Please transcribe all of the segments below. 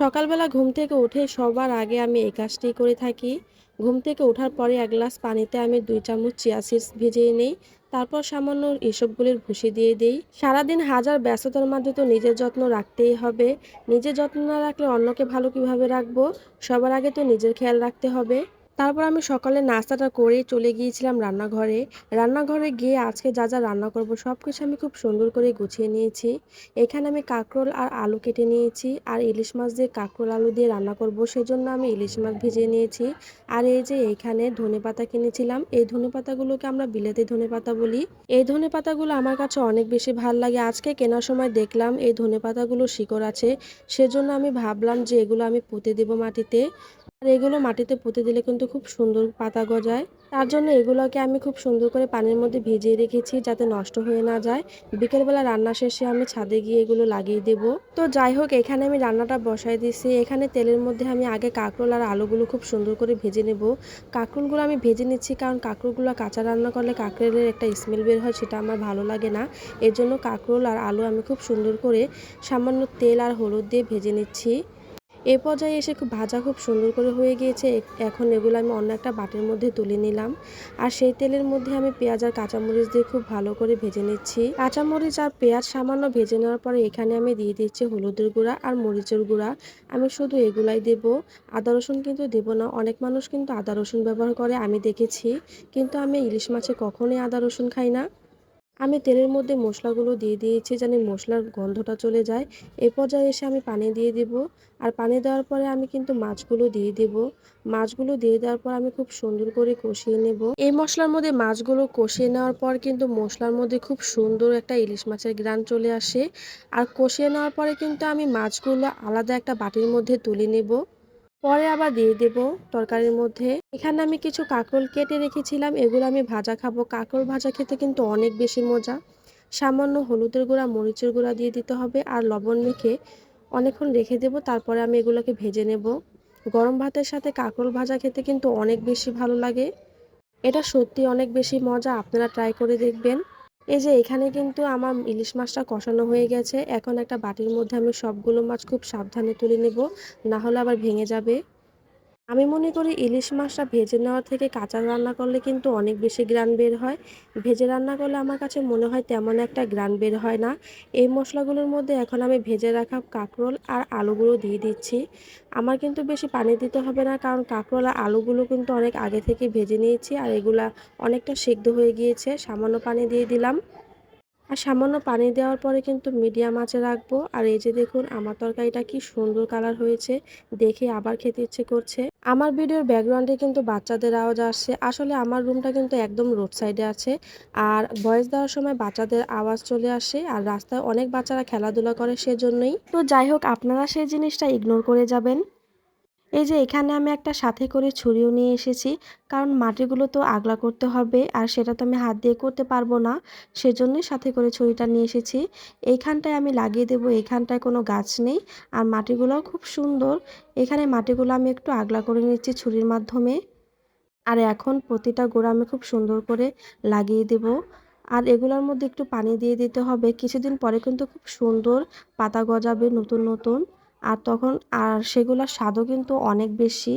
সকালবেলা ঘুম থেকে উঠে সবার আগে আমি এই কাজটি করে থাকি। ঘুম থেকে ওঠার পরে এক গ্লাস পানিতে আমি দুই চামচ চিয়া সিডস ভিজিয়ে নিই। তারপর সামান্য এসবগুলির ভুষি দিয়ে দিই। সারাদিন হাজার ব্যস্ততার মধ্যে তো নিজের যত্ন রাখতেই হবে। নিজের যত্ন না রাখলে অন্যকে ভালো কীভাবে রাখব? সবার আগে তো নিজের খেয়াল রাখতে হবে। তারপর আমি সকালে নাস্তাটা করে চলে গিয়েছিলাম রান্নাঘরে। রান্নাঘরে গিয়ে আজকে যা যা রান্না করব সব কিছু আমি খুব সুন্দর করে গুছিয়ে নিয়েছি। এখানে আমি কাঁকরোল আর আলু কেটে নিয়েছি আর ইলিশ মাছ দিয়ে কাঁকরোল আলু দিয়ে রান্না করব সেজন্য আমি ইলিশ মাছ ভিজিয়ে নিয়েছি। আর এই যে এইখানে ধনে পাতা কিনেছিলাম, এই ধনে পাতাগুলোকে আমরা বিলেতি ধনে পাতা বলি। এই ধনে পাতাগুলো আমার কাছে অনেক বেশি ভালো লাগে। আজকে কেনার সময় দেখলাম এই ধনে পাতাগুলো শিকড় আছে, সেজন্য আমি ভাবলাম যে এগুলো আমি পুঁতে দেব মাটিতে। আর এগুলো মাটিতে পুঁতে দিলে কিন্তু খুব সুন্দর পাতা গজায়। তার জন্য এগুলোকে আমি খুব সুন্দর করে পানির মধ্যে ভিজিয়ে রেখেছি যাতে নষ্ট হয়ে না যায়। বিকেলবেলা রান্না শেষে আমি ছাদে গিয়ে এগুলো লাগিয়ে দেব। তো যাই হোক, এখানে আমি রান্নাটা বসাই দিয়েছি এখানে তেলের মধ্যে আমি আগে কাঁকরোল আর আলুগুলো খুব সুন্দর করে ভেজে নেব। কাঁকরোলগুলো আমি ভেজে নিচ্ছি কারণ কাঁকরোলগুলো কাঁচা রান্না করলে কাঁকরোলের একটা স্মেল বের হয়, সেটা আমার ভালো লাগে না। এর জন্য কাঁকরোল আর আলু আমি খুব সুন্দর করে সামান্য তেল আর হলুদ দিয়ে ভেজে নিচ্ছি। এ পর্যায়ে এসে খুব ভাজা, খুব সুন্দর করে হয়ে গিয়েছে। এখন এগুলো আমি অন্য একটা বাটির মধ্যে তুলে নিলাম। আর সেই তেলের মধ্যে আমি পেঁয়াজ আর কাঁচামরিচ দিয়ে খুব ভালো করে ভেজে নিচ্ছি। কাঁচামরিচ আর পেঁয়াজ সামান্য ভেজে নেওয়ার পরে এখানে আমি দিয়ে দিচ্ছি হলুদের গুঁড়া আর মরিচের গুঁড়া। আমি শুধু এগুলাই দেব। আদা, রসুন কিন্তু দেব না। অনেক মানুষ কিন্তু আদা, রসুন ব্যবহার করে, আমি দেখেছি। কিন্তু আমি ইলিশ মাছে কখনোই আদা, রসুন খাই না। আমি তেলের মধ্যে মশলাগুলো দিয়ে দিয়েছি জানি মশলার গন্ধটা চলে যায়। এ পর্যায়ে এসে আমি পানি দিয়ে দেব। আর পানি দেওয়ার পরে আমি কিন্তু মাছগুলো দিয়ে দেব। মাছগুলো দিয়ে দেওয়ার পর আমি খুব সুন্দর করে কষিয়ে নেব। এই মশলার মধ্যে মাছগুলো কষিয়ে নেওয়ার পর কিন্তু মশলার মধ্যে খুব সুন্দর একটা ইলিশ মাছের গ্রান চলে আসে। আর কষিয়ে নেওয়ার পরে কিন্তু আমি মাছগুলো আলাদা একটা বাটির মধ্যে তুলে নেব। পরে আবার দিয়ে দেব তরকারির মধ্যে। এখানে আমি কিছু কাঁকরোল কেটে রেখেছিলাম, এগুলো আমি ভাজা খাব। কাঁকরোল ভাজা খেতে কিন্তু অনেক বেশি মজা। সামান্য হলুদের গুঁড়া, মরিচের গুঁড়া দিয়ে দিতে হবে আর লবণ মেখে অনেকক্ষণ রেখে দেব, তারপরে আমি এগুলোকে ভেজে নেব। গরম ভাতের সাথে কাঁকরোল ভাজা খেতে কিন্তু অনেক বেশি ভালো লাগে। এটা সত্যি অনেক বেশি মজা, আপনারা ট্রাই করে দেখবেন। এই যে এখানে কিন্তু আমার ইলিশ মাছটা কষানো হয়ে গেছে। এখন একটা বাটির মধ্যে আমি সবগুলো মাছ খুব সাবধানে তুলে নেব। না হলে আবার ভেঙে যাবে। আমি মনে করি ইলিশ মাছটা ভেজে নেওয়ার থেকে কাঁচা রান্না করলে কিন্তু অনেক বেশি গ্রান বের হয়। ভেজে রান্না করলে আমার কাছে মনে হয় তেমন একটা গ্রান বের হয় না। এই মশলাগুলোর মধ্যে এখন আমি ভেজে রাখা কাঁকরোল আর আলুগুলো দিয়ে দিচ্ছি। আমার কিন্তু বেশি পানি দিতে হবে না কারণ কাঁকরোল আর আলুগুলো কিন্তু অনেক আগে থেকে ভেজে নিয়েছি আর এগুলা অনেকটা সিদ্ধ হয়ে গিয়েছে। সামান্য পানি দিয়ে দিলাম। আর সামান্য পানি দেওয়ার পরে কিন্তু মিডিয়াম আঁচে রাখব। আর এই যে দেখুন, আমার তরকারিটা কি সুন্দর কালার হয়েছে। দেখে আবার খেতে ইচ্ছে করছে। আমার ভিডিওর ব্যাকগ্রাউন্ডে কিন্তু বাচ্চাদের আওয়াজ আসছে আসলে আমার রুমটা কিন্তু একদম রোড সাইডে আছে। আর ভয়েস দেওয়ার সময় বাচ্চাদের আওয়াজ চলে আসে। আর রাস্তায় অনেক বাচ্চারা খেলাধুলা করে সেজন্যই। তো যাই হোক, আপনারা সেই জিনিসটা ইগনোর করে যাবেন। এই যে এখানে আমি একটা সাথে করে ছুরিও নিয়ে এসেছি, কারণ মাটিগুলো তো আগলা করতে হবে আর সেটা তো আমি হাত দিয়ে করতে পারব না, সেজন্যই সাথে করে ছুরিটা নিয়ে এসেছি। এইখানটায় আমি লাগিয়ে দেবো, এইখানটায় কোনো গাছ নেই আর মাটিগুলোও খুব সুন্দর। এখানে মাটিগুলো আমি একটু আগলা করে নিচ্ছি ছুরির মাধ্যমে। আর এখন প্রতিটা গোড়া আমি খুব সুন্দর করে লাগিয়ে দেব। আর এগুলোর মধ্যে একটু পানি দিয়ে দিতে হবে, কিছুদিন পরে কিন্তু খুব সুন্দর পাতা গজাবে নতুন নতুন। আর তখন, আর সেগুলোর স্বাদও কিন্তু অনেক বেশি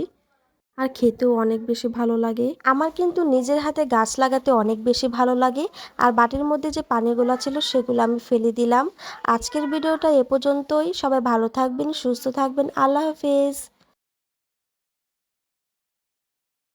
আর খেতেও অনেক বেশি ভালো লাগে। আমার কিন্তু নিজের হাতে গাছ লাগাতে অনেক বেশি ভালো লাগে আর বাটির মধ্যে যে পানিগুলো ছিল সেগুলো আমি ফেলে দিলাম। আজকের ভিডিওটা এ পর্যন্তই। সবাই ভালো থাকবেন, সুস্থ থাকবেন। আল্লাহ হাফেজ।